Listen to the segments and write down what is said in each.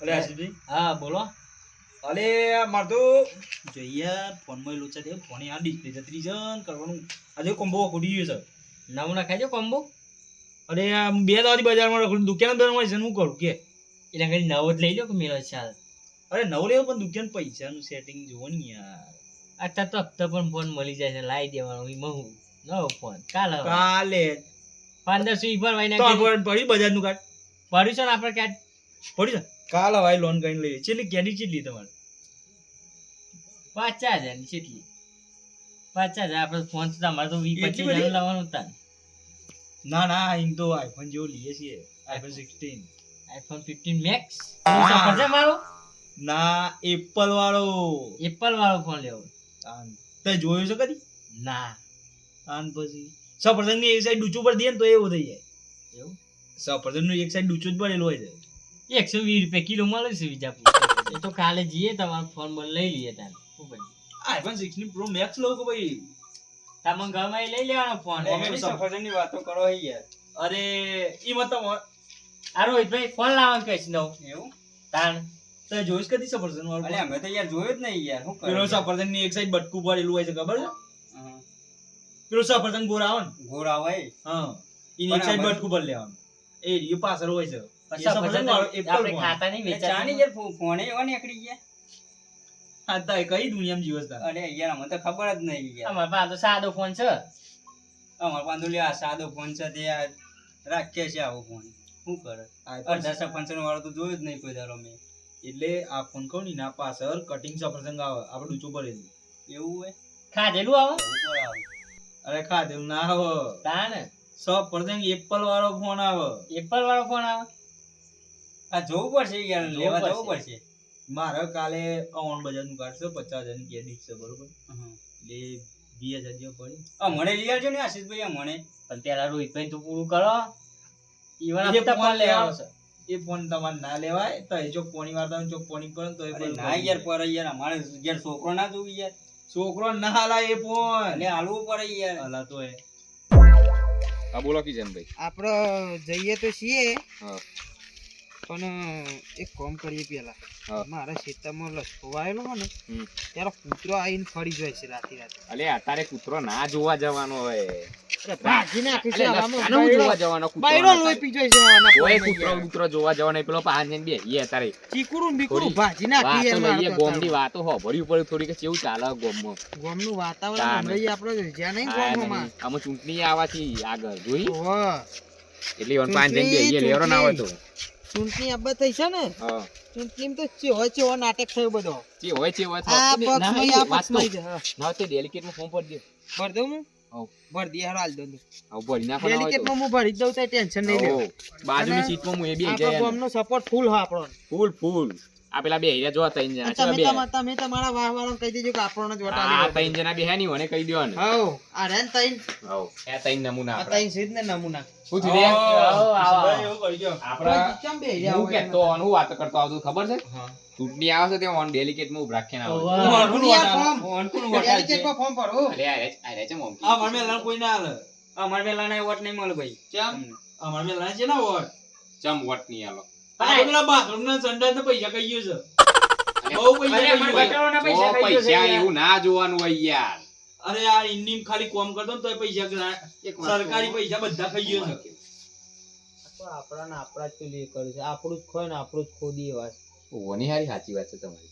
અલે આશીષભાઈ હા બોલો. અલે માર તો જોઈએ ફોનમાં લોચા દે ફોન આ ડિસ્પ્લે જતરી છે કરવાનું. આજે કોમ્બો ખોડી ગયો છે. નમૂના ખાજો કોમ્બો અરે બે દાવાથી બજારમાં રખડું દુકાન મળે છે હું કરું કે. એટલે ઘડી નવો જ લઈ લો કે મેળો ચાલ? અરે નવો લેવો પણ દુકાન પૈસાનું સેટિંગ જોવો ને યાર. અત્યારે તો હપ્તા પણ ફોન મળી જાય છે લાવી દેવાનો એમાં હું? નવો ફોન કાલે. કાલે. પંદરસો ઈ પર વાઈ તો નાખી પડ્યું પડી બજારનું કાર્ડ. પડ્યું છે ને આપણે કાર્ડ? પડ્યું છે? કાલ ભાઈ લોન કરીને લઈએ. છેલ્લી કેડી કેટલી તમારે? પાંચ હજારની કેટલી પાંચ હજાર આપણે ફોન તો તમારે તો વી પચીસ? હજાર લાવવાનું હતા ના. ના એમ તો આઈફોન જેવો લઈએ છીએ. IPhone sixteen iPhone fifteen max. છે મારો? ના એપલ વાળો. એપલ વાળો ફોન લેવો. તે જોયું છે કદી? ના. આન પછી. સફરજનની એક સાઈડ ડૂચું પર દે ને તો એવું થઈ જાય. એવું? સફરજનનું એક સાઈડ ડૂચું જ પડેલું હોય છે. એકસો વીસ રૂપિયા કિલો મળે છે વિજાપુર એ તો કાલે જઈએ તમારો ફોન બોલ લઈ લઈએ તાર. આઈફોન સિક્સટીન પ્રો મેક્સ લઉં કે ભાઈ તમે ઘરમાં લઈ લેવાનો ફોન સફરજનની વાતો કરો યાર. અરે ઈ મત આ રોહિતભાઈ ફોન લાવવાનું કહીશ નવ. એવું? તાણ. તો જોઈશ કદી સફરજન વાળું અરે અમે તો યાર જોયું જ નહીં યાર. શું પેલો સફરજનની એક સાઈડ બટકું પડેલું હોય છે ખબર છે? પેલો સફરજન ગોળ આવે ને? ઘોડા હોય હા. એની એક સાઈડ બટકું પર લેવાનું. એ પાછળ હોય છે. એ પછી સફરજન વાળો એપલ આપણે ફોન. ખાતા નહીં એટલે યાર ફોને એવા નીકળી ગયા. આ કઈ દુનિયામાં જીવસ તાર અરે યાર અમને તો ખબર જ નહીં યાર. અમારા પાસે તો સાદો ફોન છે. અમાર પાંદુ લે આ સાદો ફોન છે તે આ રાખીએ છે આવો ફોન શું કરે? અઢાર સપંચન વાળો તો જોયો જ નહીં કોઈ દાડો મેં. એટલે આ ફોન કહું ને ના પાછળ કટિંગ સફરજન આવે આપણે ઊંચું પડેલું એવું હોય? ખાધેલું આવો. અરે ખાધેલું ના આવે. તાણ સફરજન એપલ વાળો ફોન આવે. એપલ વાળો ફોન આવે? આ જોવું પડશે યાર લેવા જવું પડશે. મારે કાલે ઓન બજારનું કાર્ડ છે પચાસ હજારની ક્રેડિટ છે બરોબર? એટલે વીસ હજાર જેવો પડી. આ મને લઈ આવજો ને આશીષભાઈ આ મને. પણ પેલા રોહિતભાઈ તો પૂરું કરો. ઈવન એ હપ્તા લેવાનો લેવાનો છે એ ફોન તમારે ના લેવાય. તો એ ચોક પોણી વાળતા જો પોણી પર તો એ ના યાર પર યાર અમારે યાર છોકરો ના જોવી યાર. છોકરો ના હાલા એ ફોન. એટલે હાલવું પડે યાર. હાલા તો એ. હા બોલો કિશનભાઈ. આપણે જઈએ તો છીએ. હા. પણ એક કામ કરીએ પેલા. મારા ખેતરમાં લસકો વાયેલો હોય ને ત્યારે કૂતરો આવીને ફરી જાય છે રાતે રાતે અલે અત્યારે કૂતરો ના જોવા જવાનો હોય. ભાગી નાખી છે અલે આમાં લસકાનો હું જોવા જવાનો બાયરો લોહી પી જાય છે કોઈ કૂતરો કૂતરો જોવા જવાનો પેલો પાન જઈને બેહીએ અત્યારે. ચીકુરું બીકુરું ભાજી નાખી વાતો યાર લઈએ મારે તો ગોમની વાતો હોભળવી પડે થોડી કે કેવું ચાલે ગોમમાં? અત્યારે. વાતાવરણ હમણાં આપણે જ્યાં નહીં આ આમાં ચૂંટણી આવાથી આગળ જોઈ. એટલે ઈવન પાન બેહીએ લેરો ના હોય તો. ચૂંટણી આબા થઈ છે ને ચૂંટણી તો ચેવો ચેવો નાટક થયો બધો. છે હોય આ પક્ષમાં આ પક્ષમાં જ. ના હોય ડેલિકેટમાં ફોર્મ ભરી દે. ભર દઉં હું. ભર દે હાલ દઉં આવું ભરી નાખો તો. ડેલિકેટમાં હું ભરી દઉં તો ટેન્શન નહીં લેવું બાજુની સીટમાં હું એ બી આપણા ગામનો સપોર્ટ ફૂલ હા આપણો ફૂલ ફૂલ. આ પેલા બે હીરા જોવા ત્રણ જણા તમે તમે તમારા વાહ વાળો કહી દેજો કે આપણો જ વટા આ ત્રણ જણા બે હે ની મને કહી દો ને હઉ આ રેન તઈન હઉ. એ ત્રણ નમૂના આ આપણા. સીધ ને નમૂના. હું થયું રે. એવું કરી દો આપણા કેમ બે હીરા હું કે તો હું વાત કરતો આવતો ખબર છે? ચૂંટણી આવે છે તે ઓન ડેલિકેટમાં ઉભરાખે રાખીને આવે ઓન કોણ એમ. વટાય છે? ફોર્મ ભરો. અરે આ રે છે મોમ આ મારે મેલા કોઈ ના હાલે. અમાર પેલા ના વોટ નહીં મળે ભાઈ. ચમ? અમારે મેલા છે ના વોટ ચમ વોટ નહીં આલો તો પૈસા કઈ ગયો છે. બહુ પૈસા તો પૈસા. એવું ના જોવાનું હોય યાર. અરે આ ઇન્ડીમ ખાલી કોમ કરતો ને તોય પૈસા એક સરકારી પૈસા બધા ખાઈ ગયો છે. તો આપણા ને આપણા જ પેલું એ કર્યું છે. આપણું જ ખોય ને આપણું જ ખોદી વાત. ઓની હારી સાચી વાત છે તમારી.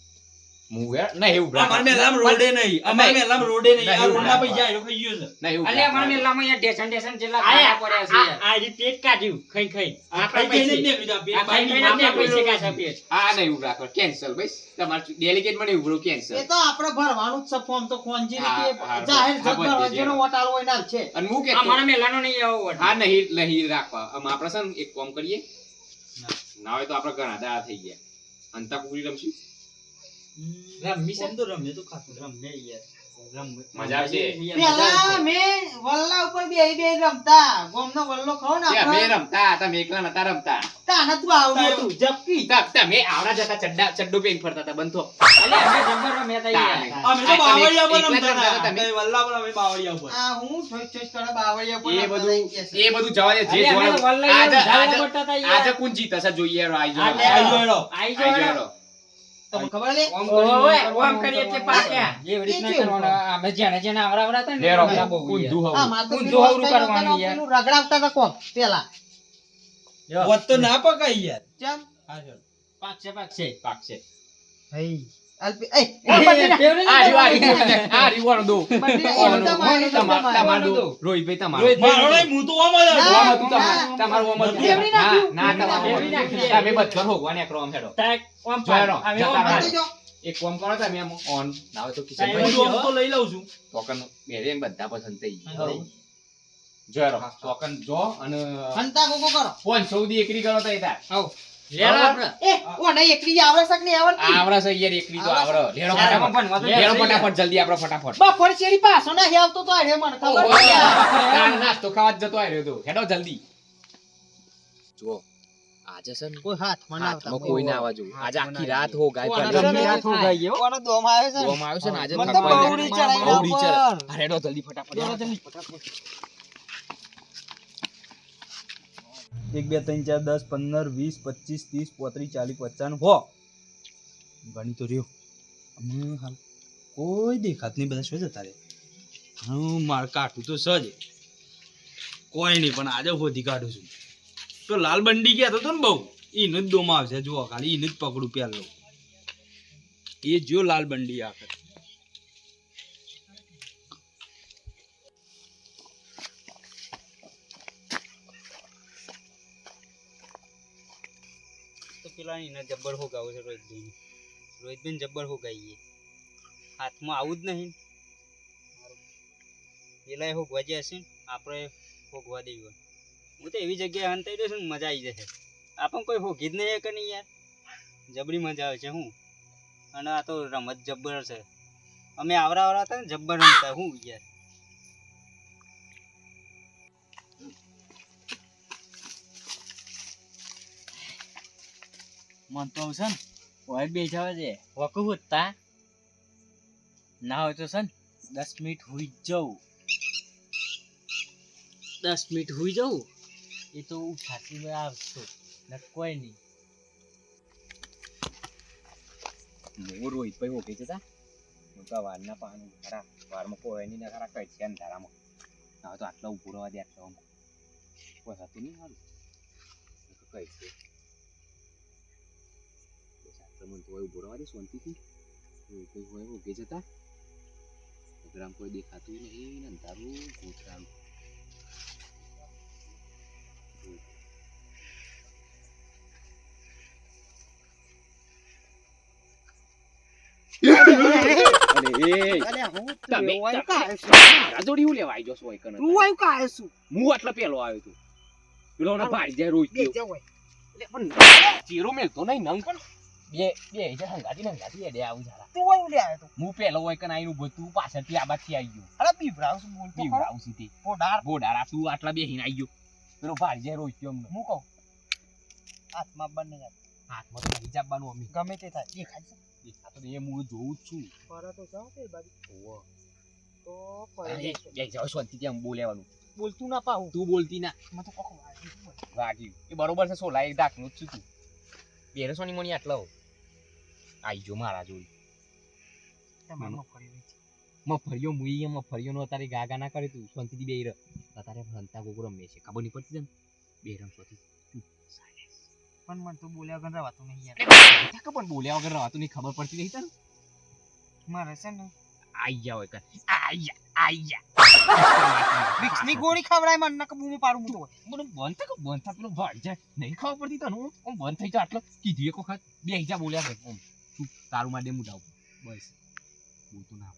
હું ના એવું અમારે મેલામાં રોડે નહીં અમારે મેલામાં રોડે નહીં. આ રોડના પૈસા એનો ખાઈ ગયો છે. ના એવું અલે અમાર મેલામાં યાર ઢેસણ ઢેસણ જેટલા ખાડા પડ્યા છે. આ- આ પેટ કાઢ્યું ખાઈ ખાઈ. આ આપણા ખાઈ પૈસે. જઈને જ નીકળી જા, પેટ આ ખાઈ બારી ખાઈને જ આપણા પૈસે પૈસે કાઢે પેટ. આ નહીં એવું રાખો કેન્સલ ભાઈ તમારે ડેલિકેટમાં નહીં કેન્સલ એ તો આપણે ભરવાનું જ છે ફોર્મ તો જાહેર જેનો વોટ હોય ના છે. અને હું કેતો અમારા મેલાનો નહીં આવો વોટ. હા નહીં નહીં રાખવા. આપણે છે એક કામ કરીએ. ના. હોય તો આપણે ઘણા દાડા થઈ ગયા. અંતાકુરી રમશું? રમી છે તો રમે? તો ખાતું રમે યાર. મજા આવશે? પેલા મેં વલ્લા ઉપર બેહી બેહી રમતા. ગોમનો વલ્લો ખાવ ને આપણે. રમતા તમે એકલા નતા રમતા. તાને તું આવડ્યો. તું જપકી. ત- તમે આવડા જતા ચડ્ડા ચડ્ડો પહેરીને ફરતા હતા બંધો અલે અમે જબ્બર રમ્યા તા અમે તો બાવળિયા પર રમતા રમતા હતા. તમે. વલ્લા પર અમે બાવળિયા ઉપર. આ હું છોઈસ છોઈસ કરે બાવળિયા પર એ બધું હતા, કે છે. એ બધું જવા દે જે અલે અમે તો જોવાનું. આજે આજે પડતા તા યાર. આજે કોણ જીતે જોઈએ આઈ જો આઈ ગયો આઈ આઈ જો જાઓ. હેરો. તમને ખબર લે ઓવે, ઓમ કરીએ એટલે પાક્યા. એવી રીતના કરવાના. અમે જેને જેને આવડાવડા હતા ને બહુ ઊંધું. હવું. ઊંધું હવરું કરવાનું યાર. પેલું રગડાવતા હતા કોમ પેલા વધ તો ના પકાઈ યાર. ચમ હા, ચાલો. મારો હું તો જ. ઓમ તમારું. તમારું ઓમ નાખ્યું. ના, તમારું નાખ્યું. તમે બધા હેડો. ઓમ અમે ઓમ. એક કામ કરો તમે ઓન ના હોય તો હું તો લઈ લઉં છું. ચોકન બેરે બધા પસંદ થઈ હા. ગઈ જો અને હંતા કોકો કરો. પાંચ સૌદી એકરી કરો તો એ તાર. ફટાફટ. ફટાફટ જલ્દી આપણો ફટાફટ. બપોર ચેરી પાછો ના આવતો તો અરે મને ખબર નાસ્તો ખાવા જતો આવ્યો તો. હેડો જલ્દી. જો આજે છે ને કોઈ હાથમાં ના આવતા. કોઈ ના આવવા જોઈએ આજે આખી રાત હો ગાય પર ને? રાત હો ગઈ કોનો દોમ આવ્યો છે ને? આવ્યો છે ને આજે મને બહુડી ચડાઈ ના બહુડી ઉપર. ચડાઈ. હા, જલ્દી ફટાફટ હેડો હેડો. જલ્દી. એક, બે, ત્રણ, ચાર, દસ, પંદર, વીસ, પચીસ, ત્રીસ, પોત્રીસ, ચાલીસ પચાસ હો. ગણી તો રહ્યો. હમણાં હાલ. કોઈ દેખાત નહીં, બધા શું જતા રે હું માર કાઢું તો સજ. કોઈ નહીં, પણ આજે હોધી કાઢું છું. તો લાલ બંડી ગયા તો ને બહુ. એનું જ દોમાં આવશે જુઓ ખાલી એનું જ પકડું પહેલો એ જો લાલ બંડી આખર તો ને જબ્બર હોગાવું છે રોહિતભાઈ રોહિતભાઈ જબ્બર હોગાઈએ. હાથમાં આવું જ નહીં. પેલા એ હોગવા જે હશે ને, આપણે હોગવા દેવું હું તો એવી જગ્યાએ હંતાઈ દઈશું ને મજા આવી જશે. આપણને કોઈ હોગી જ નહીં કે નહીં યાર? જબરી મજા આવે છે, હું? અને આ તો રમત જબ્બર છે. અમે આવરા આવરા હતા ને, જબ્બર રમતા, હું યાર? મન તો છે ને ઓય બેસાવે છે. વકુ હોતા ના હોય તો છે ને દસ મિનિટ હુઈ જ જાઉં દસ મિનિટ હુઈ જાઉં એ તો હું છાતી આવશો ને કોઈ નહીં. હું રોહિતભાઈ ઓકે જતા તો. વારના પાણી ખરા વારમાં કોઈ નહીં ખરા કઈ છે અંધારામાં હવે તો આટલા ઊભો રહેવા દે આટલા. કોઈ હતું નહીં હારું કઈ છે? બસ તો એવું ભરવા દે શાંતિથી રોહિતભાઈ હોય કે જતા અગરામ કોઈ દેખાતું નહીં ને અંધારું કાંઈ છું. કને તું આવ્યું કા છું. હું આટલા પેલો આવ્યો તું પેલો ને ભાઈ જાય રોજ હોય. એટલે પણ ચીરો મેલતો નહીં નંગ પણ બે બે જે હંગાતી હંગાતી એડે આવું જરા તું આવ્યું લે આવ્યો. હું પેલો હોય કે આવીને ઊભો તું પાછળથી આ બાજથી આવી ગયો અરે બીવડાવ છું, બોલ તો ખરો. બીવડાવું છું તે પોડાર. બોડારા તું આટલા બેહીને આવી ગયો પેલો ભાઈ જાય રોજ અમને હું કહું. હાથમાં બંને હાથ. હાથમાં તો નહીં ચાપવાનું અમે ગમે તે થાય દેખાય છે દેખાતો તો એ હું જોઉં જ છું ફરે તો જાઓ તે બાજુ. ઓહો. તો ફરે. બે જાઓ શાંતિથી આમ બોલેવાનું બોલતું ના પાહું તું બોલતી ના મને તો કોક વાગ્યું હોય. એ બરોબર છે સોલા એક ડાકનું જ છું તું બેરે સોની મણી આટલા હો જો મારા જોડી મફરિયો મુઈ એમ મફરિયો નો તારી ગાગા ના કરે તું શાંતિથી બેહી રહ તારે હંતા ગોગો રમે છે ખબર નહીં પડતી તને બે રમ સોથી પણ મને તો બોલ્યા વગર રહેવાતું નહીં યાર ખબર બોલ્યા વગર રહેવાતું નહીં ખબર પડતી નહીં તને મારે છે ને આઈયા હોય કર આઈયા આઈયા વિક્સની ગોળી ખવડાય મને નકર બૂમો પાડું હું તો હોય. મને બંધ કે બંધ પેલો ભાઈ જાય નહીં ખબર પડતી તને હું બંધ થઈ જા આટલો કીધું એક વખત બે જા બોલ્યા ભાઈ તું તારું માટે મુદાવ બસ. બોલતું ના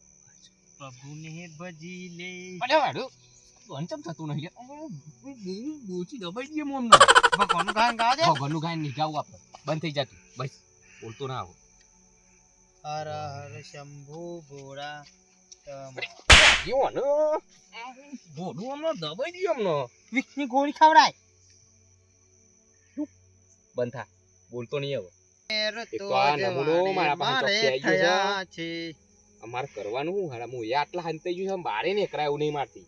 પ્રભુને ભજી લે. અરે વાડો વંચમ ચમ થતું નહીં બોચી દબાઈ દઈએ મોમ ભગવાનનું ગાયન ગાવા દે. ભગવાનનું ગાયન નહીં ગાવું આપણે. બંધ થઈ જતું. બસ. બોલતો ના આવો હર હર શંભુ ભોળા જીવો હમણાં દબાઈ દઈએ હમણાં વિક્ષની ગોળી ખવડાય. બંધ થા. બોલતો નહીં હવે. એક તો આ નમૂનો મારા પાસે ચોખ્ખી આવી ગયો છે. અમારે કરવાનું શું હારા હું આટલા હંતાઈ ગયું છે બારે ને એકરા એવું નહીં મારતી.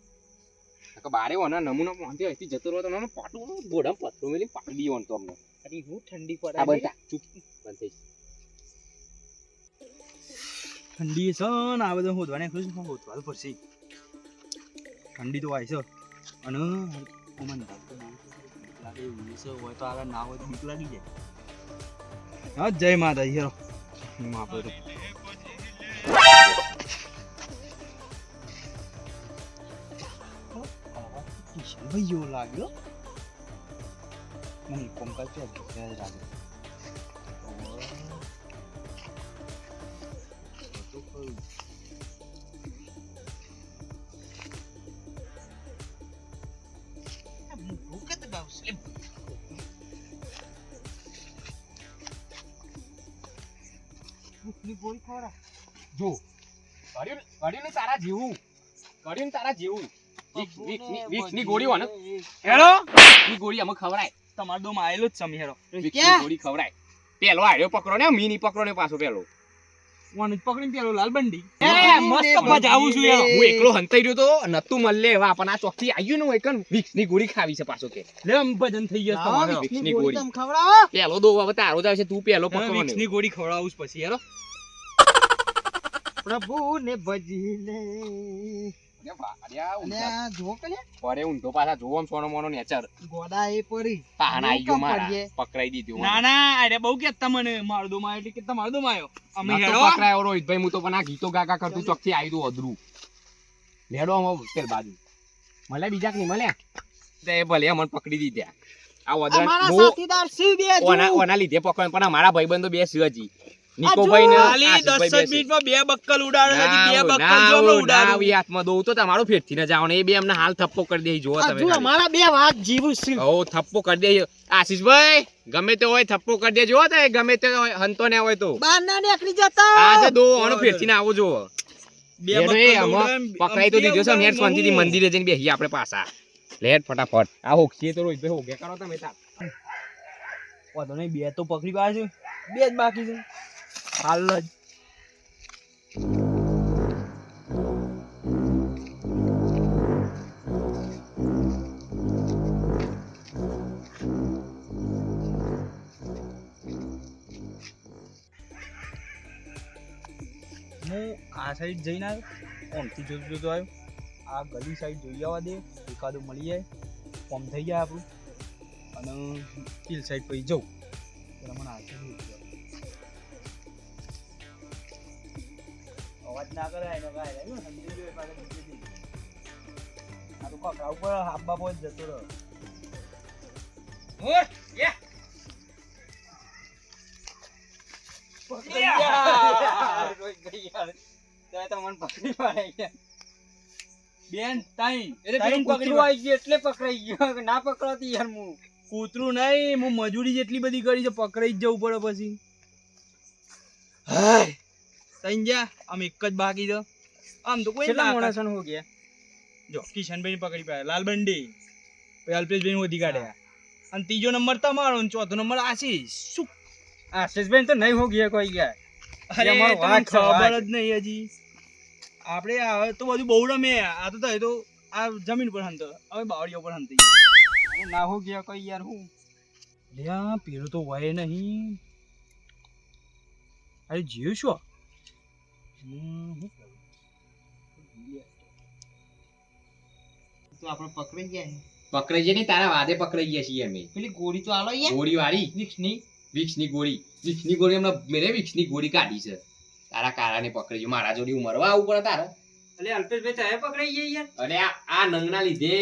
બારે ઓના નમૂનો પહોંચ્યો અહીંથી જતો રહ્યો તો પાટું ઘોડા પથરો મેલી પાટી દીવો તો અમને. અરે હું ઠંડી પડે બંધ. ચૂપ. બંધ થઈ ઠંડી છે ને આ બધું હોદવાને ખુશ પણ હોદવા પડશે. ઠંડી તો આવી છે. અને મને લાગે એવું છે હોય તો આગળ ના હોય તો બીક લાગી જાય. હા જય માતાજી હેરો હું આપણે તો કિશન ભાઈ જેવો લાગ્યો મને કોમકાજ છે ત્યારે લાગે જો. કર્યું ને- કર્યું ને તારા જેવું. કર્યું ને તારા જેવું. વીક- વીકની- વીકની ગોળી હોય ને હેલો ની ગોળી અમે ખવડાય. તમારો દોમ આયેલો જ સમી હેરો ગોળી ખવડાય. પેલો આયો પકડો ને મીની પકડો ને પાછો પેલો. વાન પકડીને પેલો લાલ બંડી એ, મસ્ત મજા આવું છું યાર. હું એકલો હંતાઈ રહ્યો તો નતું મળે એવા પણ આ ચોકથી આવ્યું ને એકન એકન. વીક્સની ગોળી ખાવી છે પાછો કે. લે આમ ભજન થઈ ગયો તમારો. તમારે વિક્ષની ગોળી. તમ ખવડાવો. પેલો દો હવે તારો જ આવશે તું પેલો પકડો ને. વિક્સની ગોળી ખવડાવું પછી હેરો પ્રભુને ભજી લે અરે વાહ, અરે આ અને ઊંધા. આ જો કે પરે ઊંધો પાછા જોવો આમ સોનો મોનો નેચર. ગોડા એ પરી પાહણ આવી ગયો કેમ મારા. પડીએ? પકડાઈ દીધું ના ના અરે બહુ કેતા મને મારો દોમ આવ્યો એટલે કે તમારો દોમ આવ્યો અમે નતો હેડો. પકડાયો રોહિતભાઈ હું તો પણ આ ગીતો ગાગા કરતું ચોકથી આવી અધરું. લેડો આમ પેલ બાજુ. મળે બીજા કે નહીં મળે ભલે મને પકડી દીધા. આ ઓના ઓના લીધે પકડ પણ અમારા ભાઈબંધો બે સિંહ હજી. નિકોભાઈ ને ખાલી આશિષભાઈ દસ બે જ છે. મિનિટમાં બે બક્કલ ઉડાડો બે હોય, બક્કલ જો ના હોય, હાથમાં દઉં તો તમારો ફેરથી ન જાવ એ બે અમને હાલ થપ્પો કરી દે જોવો તમે હજુ અમારા બે વાત જીવું છે. હો થપ્પો કરી દે આશીષભાઈ ગમે તે હોય થપ્પો કરી દેજો હો તે ગમે તે હોય, હંતો ને હોય તો. બહાર ના નીકળી જતા. આજે દો અણુ ફેરથી ને આવો જોવો બે બક્કલ પકડાઈ તો દીધો છે નેટ શાંતિથી મંદિરે જઈને બેસી આપણે પાછા. લેટ ફટાફટ. આ હોકીએ તો રોહિતભાઈ હોગે કરો તમે તાર. વાંધો નહીં બે તો પકડી પાડે બે જ બાકી છે. હાલ જ. હું આ સાઈડ જઈને આવ્યો. ઓમથી જોતો જોતો આવ્યો. આ ગલી સાઈડ જોઈ આવવા દે. એકાદું મળી જાય. ફોર્મ થઈ જાય આપણું. અને કિલ સાઈડ પછી જવું એટલે મને હાથે બેન તાઈ પકડી એટલે પકડાઈ ગયો ના પકડાતી યાર હું કૂતરું નહીં, હું મજૂરી જેટલી બધી કરી છે, પકડાઈ જ જવું પડે પછી. તઈ જા આમ એક જ બાકી તો આમ તો કોઈ કેટલા ના માણસો હો ગયા જો કિશનભાઈ પકડી પાડ્યા લાલબંડી. પછી અલ્પેશભાઈ ઓધી કાઢ્યા. અને ત્રીજો નંબર તમારો અને ચોથો નંબર આશીષ. શું? આશીષભાઈ તો નહીં હો ગયા કોઈ ગયા અરે તમને ખબર જ નહીં હજી. આપણે હવે તો બધું બહુ રમે. આ તો થાય તો આ જમીન પર હંતો. હવે બાવળીઓ પર હંતી ના હો ગયા કોઈ યાર હું? લ્યા પેલું તો હોય નહીં. અરે જીવ શું? તો આપણે પકડી ગયા પકડાઈ જાય ને તારા વાદે પકડાઈ ગયા છીએ અમે. પેલી ગોળી તો આલો યાર ગોળી વાળી વિક્ષની વિક્સની ગોળી. વિક્સની ગોળી હમણાં મેરે વિક્સની ગોળી કાઢી છે. તારા કારાને પકડી ગયો. મારા જોડી ઉમરવા આવું પડે તારે. એટલે અલ્પેશભાઈ તારે પકડાઈ ગયા યાર? અને આ નંગના લીધે.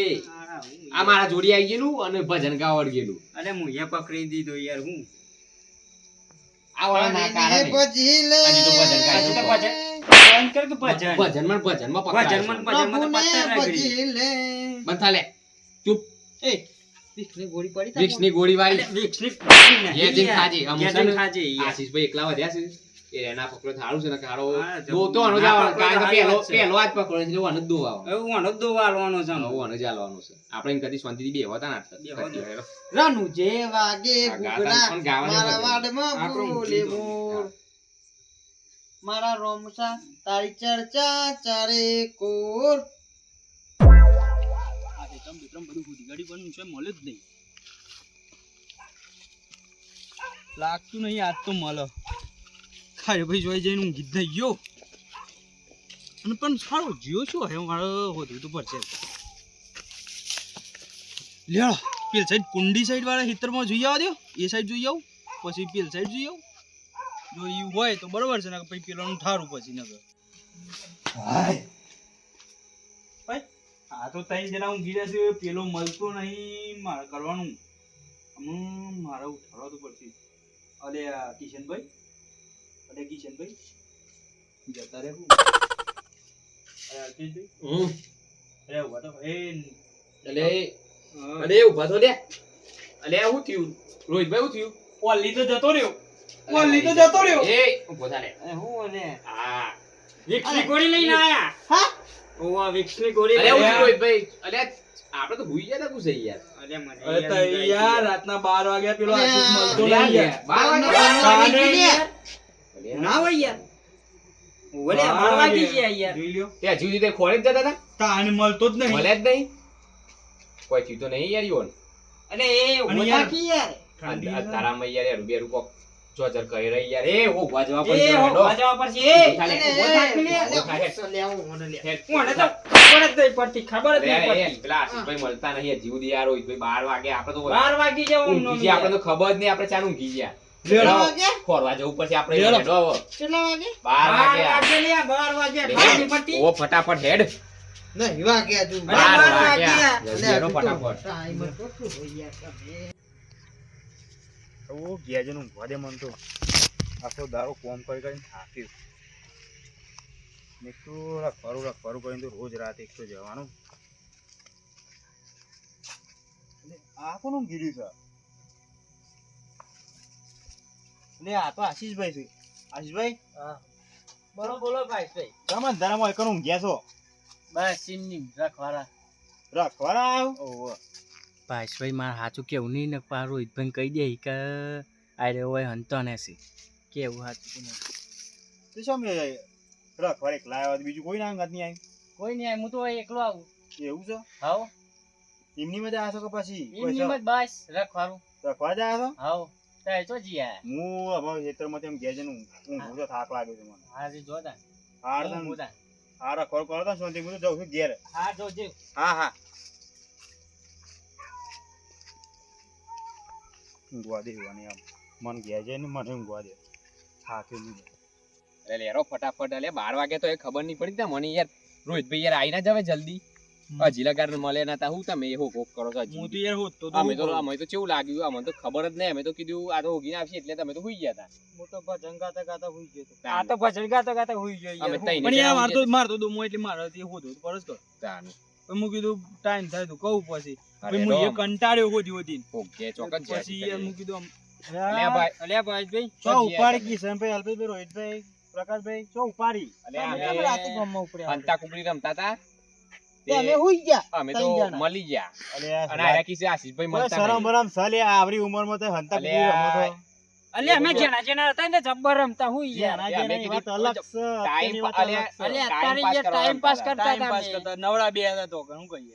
આ મારા જોડી આવી ગયેલું અને ભજન ગાવડ ગયેલું. અરે હું એ પકડી દીધો યાર હું. આ વાળા ના કારણે ભજી લે તો ભજન ગાય તો ભજન. ભજન કર કે ભજન? ભજનમાં ભજનમાં ભજનમાં છે. માં ભજનમાં પ્રભુને ભજી લે બંધ લે. ચૂપ. એ વિક્ષની ગોળી પડી વિક્ષની ગોળી વાળી વિક્ષની ખાજી. યાર. ખાજે. આશીષભાઈ એકલા વધ્યા છે. એ એના પકડો થાળું છે ને કાળો કારણ કે છે. દો છે છે. આપણે કદી શાંતિથી બેહવા હતા ને. રાનુ જે વાગે મારા વાડમાં બોલે મોર રોમસા તારી ચર્ચા ચારે કોર. આજે એકમ બેકમ બધું ખોટી ગાડી પણ છે, મળે જ નહીં. લાગતું નહીં આજ તો મળે. ખાય ભાઈ જોઈ જઈને ઊંઘી જ ગયો અને પણ સારો, જીઓ શું હે મારો હોતું તો પડશે. લ્યો, પેલ સાઈડ કુંડી સાઈડ વાળા ખેતરમાં જોઈ આવવા દો. એ સાઈડ જોઈ આવું, પછી પેલ સાઈડ જોઈ આવું. જો ઈ હોય તો બરોબર છે ને પછી પેલાનું ઠારું પછી નગર ભાઈ આ તો તઈ જેના હું રહ્યા છે પેલો મળતો નહીં મારે કરવાનું. હમ મારે ઉઠાડવા તો પડશે. અલે આ કિશનભાઈ. અલે કિશનભાઈ. જતા રહેવું. અરે અલ્પેશભાઈ હમ. અરે ઊભા તો એ અલે. અરે ઊભા તો લે. અલે શું થયું? રોહિતભાઈ શું થયું? ઓલી તો જતો રહ્યો. ઓલી તો જતો રહ્યો. એ પોતા લે હું અને હા. વિક્સની ગોળી લઈને આયા? હા ઓવા વિક્સની ગોળી અરે આયા. રોહિતભાઈ. અલે આપણે તો ભૂઈ ગયા તા યાર. અરે મને અરે તો યાર રાતના 12 વાગ્યા પેલો આશિષ મળતો નહીં યાર બાર વાગે બાર વાગે અરે યાર. યાર, ના હોય યાર. ઓલે બાર બાર વાગી ગયા યાર. જોઈ લ્યો. તે હજુ સુધી ખોળે જ જતા હતા તાણ મળતો જ નહીં. મળે જ નહીં? કોઈ થયું તો નહીં યાર યોન અને એ ઊભો યાર, તારા મૈયા યાર યાર બેરું જોજર કહી રહી યાર. એ ઓ વાજવા પર એ અને ઊભો લે. એ, ઊભો તો. મને તો ખબર જ નહીં પડતી ખબર જ નહીં પડતી. ગ્લાસ ભાઈ મળતા નહીં જીવ દે યાર ભાઈ બાર વાગે આપણે તો 12 વાગી જાય ઊંઘ આપણે તો ખબર જ નહીં આપણે ચાનું ઊંઘી ગયા. ઓ ફટાફટ હેડ. નહીં વાગ્યા ફટાફટ ટાઈમ જ કેટલું હોય યાર તમે. ઓ ગેજન ઊંઘવા દે મન તો. આખો દારો કોમ કરી કરીને થાક્યું. તો રખવારું રખવારું કરીને તો રોજ રાતે એક તો જવાનું. આ કોનું ગીર્યું છે? ને આ તો આશીષભાઈ છે. આશીષભાઈ? બોલો બોલો ભાઈ ભાઈ તમે અંધારામાં એકણ ઊંઘ્યા છો? બસ સિંહની રખવાડા રખવારા. આવ્યો ઓહો. ભાઈ મારે સાચું કેવું? નહીં ને પાર રોહિતભાઈ કહી દે કે આરે હોય હંતો ને છે. કેવું સાચું તો શું રખવારે એકલા આવ્યા બીજું કોઈ ના નહીં આવ્યું કોઈ નહીં હું તો એકલો આવું. એવું છે? હાવ એમની મજા આવ્યા કે પછી? એમની? મત બસ રખવાનું રખવા જ આવ્યા છો? હાવ તાય તો જીયા હું હવે ખેતરમાં તેમ ઘેર જઈને હું ઊંઘું થાક લાગે છે મને. હાજી જોતા. હાર હું બોતા હાર રખવાડ કરો તો શાંતિ હું તો જાઉં છું ઘેર. હા જોજે. હા હા. ઊંઘવા દે આમ મન ઘેર જઈને મને ઊંઘવા દે. થાકેલું છે. અરે લેરો ફટાફટ અલે બાર વાગે તો એ ખબર નહીં પડી તા મને યાર. રોહિતભાઈ યાર આઈ ના જવે જલ્દી. હજી લગાર મળે ના તા હું તમે એ હોક હોક કરો છો હું તો યાર હોત તો અમે તો અમે તો કેવું લાગ્યું અમને તો ખબર જ નહીં. અમે તો કીધું આ તો ઉગીને આવશે એટલે તમે તો હુઈ ગયા હતા હું તો ભજન ગાતા ગાતા હુઈ ગયો તો. આ તો ભજન ગાતા ગાતા હુઈ ગયો અમે યાર પણ યાર મારતો જણાવીએ. મારતો દો એટલે મારે તે હોતો તો કર. તાનું. પણ હું કીધું ટાઈમ થાય તો કહું પછી. હું એ. કંટાળ્યો હોતી હોતી ઓકે ચોક્કસ પછી છે. હું કીધું અલ્યા ભાઈ અલ્યા ભાઈ ચો ઉપાડી કિશનભાઈ અલ્પેશભાઈ રોહિતભાઈ પ્રકાશભાઈ ચો ઉપાડી? અલ્યા રાતે ગામમાં ઉપડ્યા હંતા કુકડી રમતા હતા તે અમે હુઈ ગયા અમે તો મળી ગયા. અને આ કિસ્સે આશીષભાઈ કોઈ મળતા શરમ. બરમ સલે આવરી ઉંમરમાં તો હંતા કુકડી રમો છો. અલ્યા અમે જેના જેના હતા ને જબ્બર રમતા હું યાર જેના અમે જેના એ કીધું વાત અલગ છે, ટાઈમ અત્યારની વાત અલ્યા અલગ છે. અલ્યા ટાઈમ અત્યારે પાસ ટાઈમ પાસ રમતા કરતા ટાઈમ પાસ કરતા નવરા બે હતા તો ઘણું કહીએ.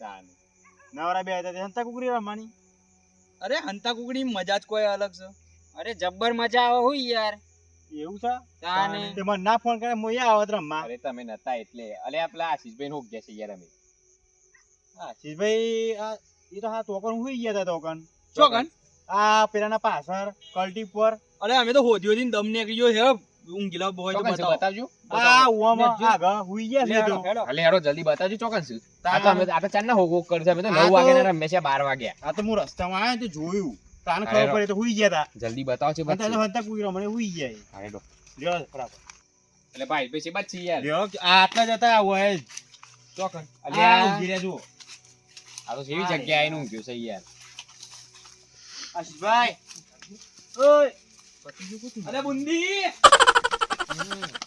નવરા બે હતા હંતા કુકડી રમવાની અરે હંતા કુકડી મજા જ કોઈ અલગ છે. અરે જબ્બર મજા આવે હું યાર. એવું છે? તાને તે મને ના ફોન કરે મોય આવત રમવા. અરે તમે નતા એટલે. અલે આપલા આશીષભાઈ નો ગયા છે યાર અમે. આશીષભાઈ આ ઈ તો હા તોકન હું ગયા હતા તોકન ચોકન આ પેલાના પાછળ કલ્ટી પર અરે અમે તો હોધી હોધી દમ નીકળી ગયો હે. ઊંઘીલા બોય તો બતાવજો. આ ઉવામાં લે, આગળ હુઈ ગયા છે અલે હેડો જલ્દી બતાવજો ચોકન છે. આ તો અમે આ તો ચાર ના હોગો કરશે અમે તો આ નવ તો- વાગ્યા ના રમ્યા છે બાર વાગ્યા આ તો હું રસ્તામાં આવ્યો તો જોયું. તાને ખબર પડે તો હુઈ ગયા તા. જલ્દી બતાવો છે હતા અને બચ્ચી. તને હંતા કુકડી રમણે હુઈ ગયા હા, હેડો. લ્યો બરાબર એટલે ભાઈ પછી બચી યાર. લ્યો આટલા જતા હોય જ ચોકન. આ અલ્યા ઊંઘી રહ્યા જો આ તો જેવી જગ્યાએ ઊંઘ્યો છે યાર. આશીષભાઈ ઓય. અરે બુંદી.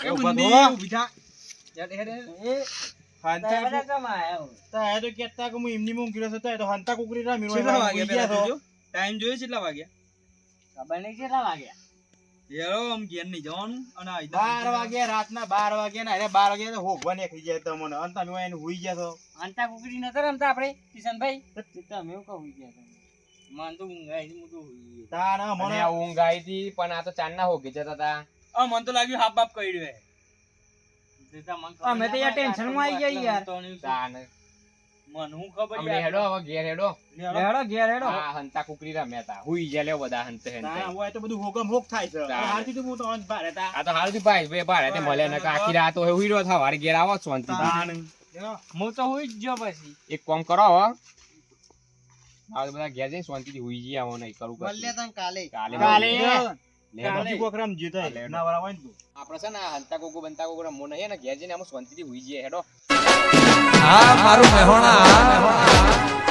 એ બંદી. ઊભી થા. હેડ, હેડ. એ હાંતા હો? તો કે હું એમની માં તો હાંતા કુકરી? ટાઈમ જોયો કેટલા વાગ્યા? ખબર નહીં કેટલા વાગ્યા. હેરો આમ ઘેર નહીં જવાનું અને આ બાર વાગ્યા રાતના બાર વાગ્યા ને અરે બાર વાગ્યા તો હોગવા નીકળી જાય તમને અને તમે હોય એને હુઈ ગયા છો. અંતા કુકડી નતા રમતા આપણે કિશનભાઈ? તમે એવું કહું ગયા તમે મન તો ઊંઘ આવી હું તો હુઈ ગયો. તાર અને મને ઊંઘ આવી હતી પણ આ તો ચાંદના હોકે જતા હતા. આ મને તો લાગ્યું હાફ બાપ કર્યું હે. તે તો મને અમે તો યાર ખબરમાં આવી ગયા યાર. તો નહીં શું. તાન. મને હું ખબર યાર. હેડો હવે ઘેર હેડો. હેડો. ઘેર હેડો. હા હંતા કુકરી રમ્યા હતા. હુઈ ગયા લ્યો બધા હંતે હંતે. તાર હોય તો બધું હોગમ હોગ થાય છે. હારથી તો હું તો અંત ભારે તા આ તો હાલથી ભાઈ બે તે મળે ને આખી રાત હોય હુઈ રહ્યો થા વારે ઘેર આવો શાંતિ તાન. હું તો હુઈ જ ગયો પછી. એક કામ કરો હવે આ બધા ઘેર જઈને શાંતિથી ઉઈ જઈએ આવો નહીં કરું. કાલે. કાલે કાલે. ને તું. આપણે છે ને આ હંતા કોકો બનતા કોકો રમવું નહીં ને ઘેર જઈને આમ શાંતિથી હુઈ જઈએ. હેડો. મારું મહેણા